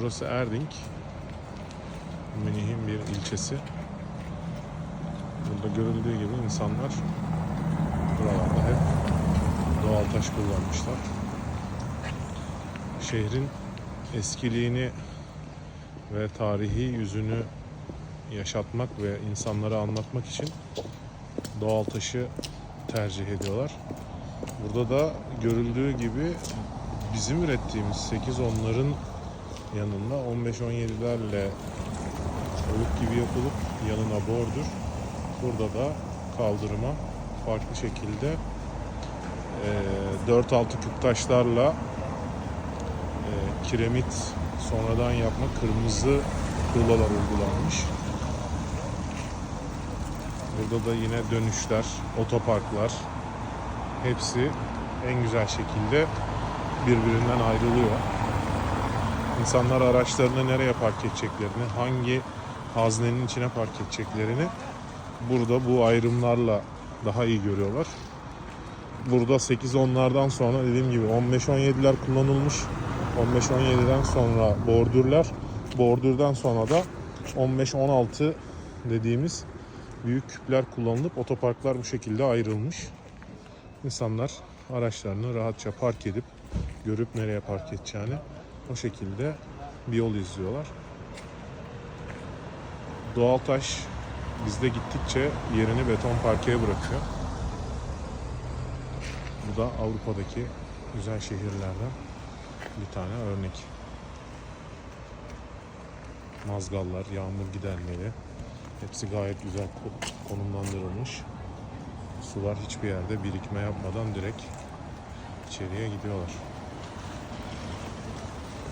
Burası Erding. Münih'in bir ilçesi. Burada görüldüğü gibi insanlar buralarda hep doğal taş kullanmışlar. Şehrin eskiliğini ve tarihi yüzünü yaşatmak ve insanlara anlatmak için doğal taşı tercih ediyorlar. Burada da görüldüğü gibi bizim ürettiğimiz 8 onların yanında 15-17'lerle oluk gibi yapılıp yanına bordür. Burada da kaldırıma farklı şekilde e, 4-6 küp taşlarla e, kiremit sonradan yapma kırmızı tuğlalar uygulanmış. Burada da yine dönüşler, otoparklar hepsi en güzel şekilde birbirinden ayrılıyor. İnsanlar araçlarını nereye park edeceklerini, hangi haznenin içine park edeceklerini burada bu ayrımlarla daha iyi görüyorlar. Burada 8 onlardan sonra dediğim gibi 15-17'ler kullanılmış. 15-17'den sonra bordürler. Bordürden sonra da 15-16 dediğimiz büyük küpler kullanılıp otoparklar bu şekilde ayrılmış. İnsanlar araçlarını rahatça park edip görüp nereye park edeceğini o şekilde bir yol izliyorlar. Doğal taş bizde gittikçe yerini beton parkeye bırakıyor. Bu da Avrupa'daki güzel şehirlerden bir tane örnek. Mazgallar, yağmur gidermeli. Hepsi gayet güzel ko- konumlandırılmış. Sular hiçbir yerde birikme yapmadan direkt içeriye gidiyorlar.